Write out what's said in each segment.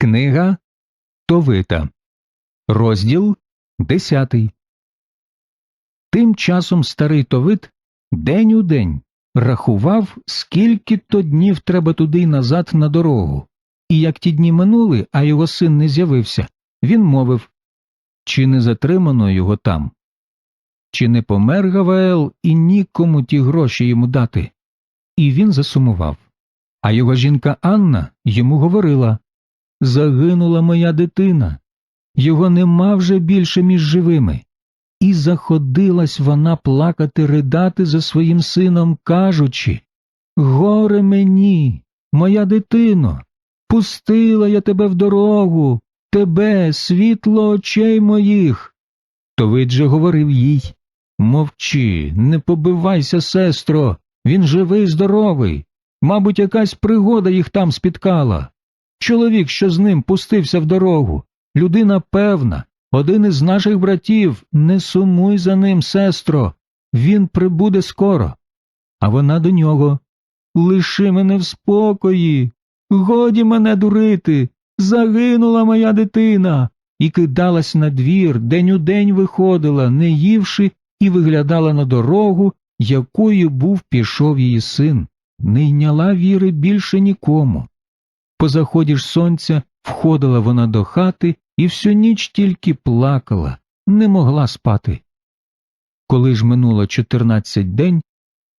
Книга Товита, розділ 10. Тим часом старий Товит день у день рахував, скільки то днів треба туди й назад на дорогу. І як ті дні минули, а його син не з'явився, він мовив чи не затримано його там? Чи не помер Гаваел і нікому ті гроші йому дати? І він засумував. А його жінка Анна йому говорила Загинула моя дитина, його нема вже більше між живими. І заходилась вона плакати, ридати за своїм сином, кажучи Горе мені, моя дитино, пустила я тебе в дорогу, тебе, світло очей моїх. Товид же говорив їй Мовчи, не побивайся, сестро, він живий, здоровий. Мабуть, якась пригода їх там спіткала. Чоловік, що з ним пустився в дорогу, людина певна, один із наших братів, не сумуй за ним, сестро, він прибуде скоро. А вона до нього Лиши мене в спокої, годі мене дурити, загинула моя дитина, і кидалась на двір, день у день виходила, не ївши, і виглядала на дорогу, якою був пішов її син, не йняла віри більше нікому. По заході ж сонця входила вона до хати і всю ніч тільки плакала, не могла спати. Коли ж минуло чотирнадцять день,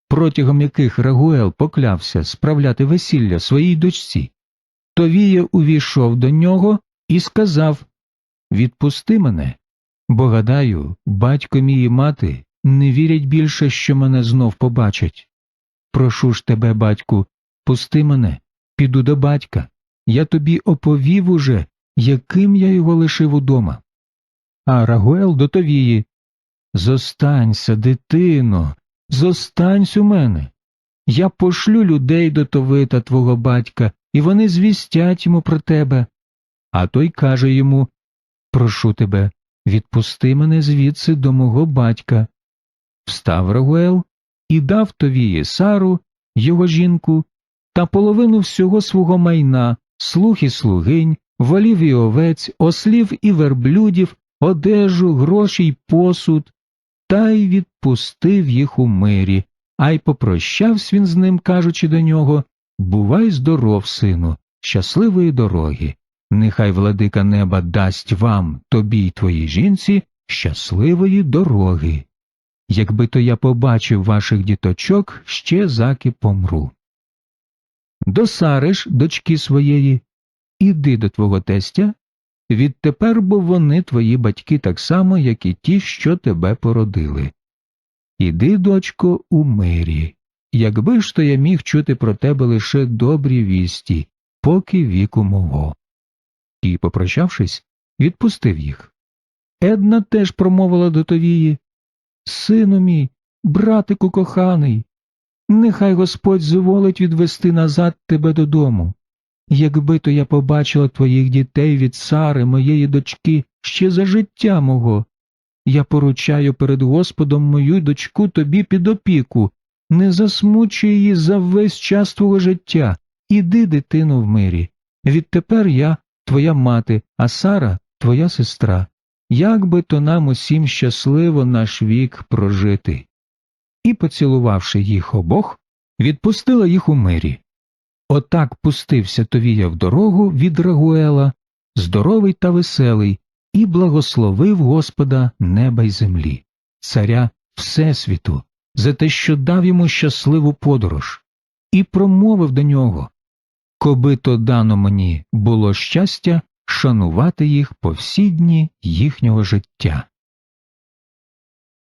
протягом яких Рагуел поклявся справляти весілля своїй дочці, то Вія увійшов до нього і сказав Відпусти мене, бо гадаю, батько мій і мати не вірять більше, що мене знов побачать. Прошу ж тебе, батьку, пусти мене, піду до батька. Я тобі оповів уже, яким я його лишив удома. А Рагуел до Товії Зостанься, дитино, зостанься у мене. Я пошлю людей до Товита твого батька, і вони звістять йому про тебе. А той каже йому Прошу тебе, відпусти мене звідси до мого батька. Встав Рагуел і дав Товії Сару, його жінку, та половину всього свого майна, слуг і слугинь, волів і овець, ослів і верблюдів, одежу, гроші й посуд, та й відпустив їх у мирі, а й попрощався він з ним, кажучи до нього Бувай здоров, сину, щасливої дороги. Нехай владика неба дасть вам, тобі й твоїй жінці, щасливої дороги. Якби то я побачив ваших діточок, ще заки помру. До Сари дочки своєї, іди до твого тестя, відтепер бо вони твої батьки так само, як і ті, що тебе породили. Іди, дочко, у мирі. Якби ж то я міг чути про тебе лише добрі вісті, поки віку мого. І, попрощавшись, відпустив їх. Една теж промовила до Товії Сину мій, братику коханий, нехай Господь зволить відвести назад тебе додому. Якби то я побачила твоїх дітей від Сари, моєї дочки, ще за життя мого. Я поручаю перед Господом мою дочку тобі під опіку, не засмучуй її за весь час твого життя. Іди, дитину, в мирі. Відтепер я твоя мати, а Сара твоя сестра. Як би то нам усім щасливо наш вік прожити. І, поцілувавши їх обох, відпустила їх у мирі. Отак пустився Товія в дорогу від Рагуела, здоровий та веселий, і благословив Господа неба й землі, царя Всесвіту, за те, що дав йому щасливу подорож, і промовив до нього Коби то дано мені було щастя шанувати їх по всі дні їхнього життя.